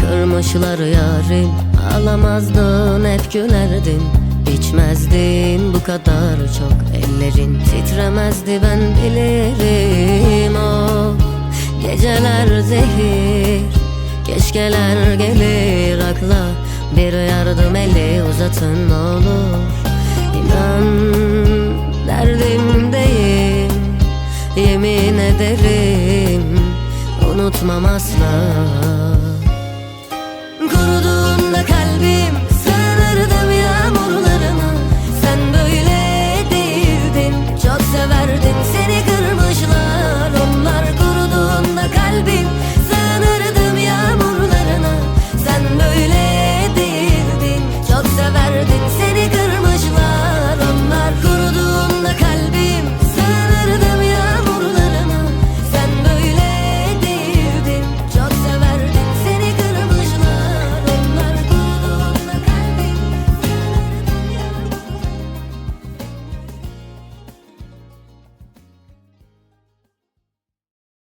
kırmışlar yarim Ağlamazdın hep gülerdin. İçmezdin bu kadar çok Ellerin titremezdi ben bilirim. O Geceler zehir Keşkeler gelir. Akla Bir yardım eli uzatın olur. İnan derdimdeyim Yemin ederim. Unutmam asla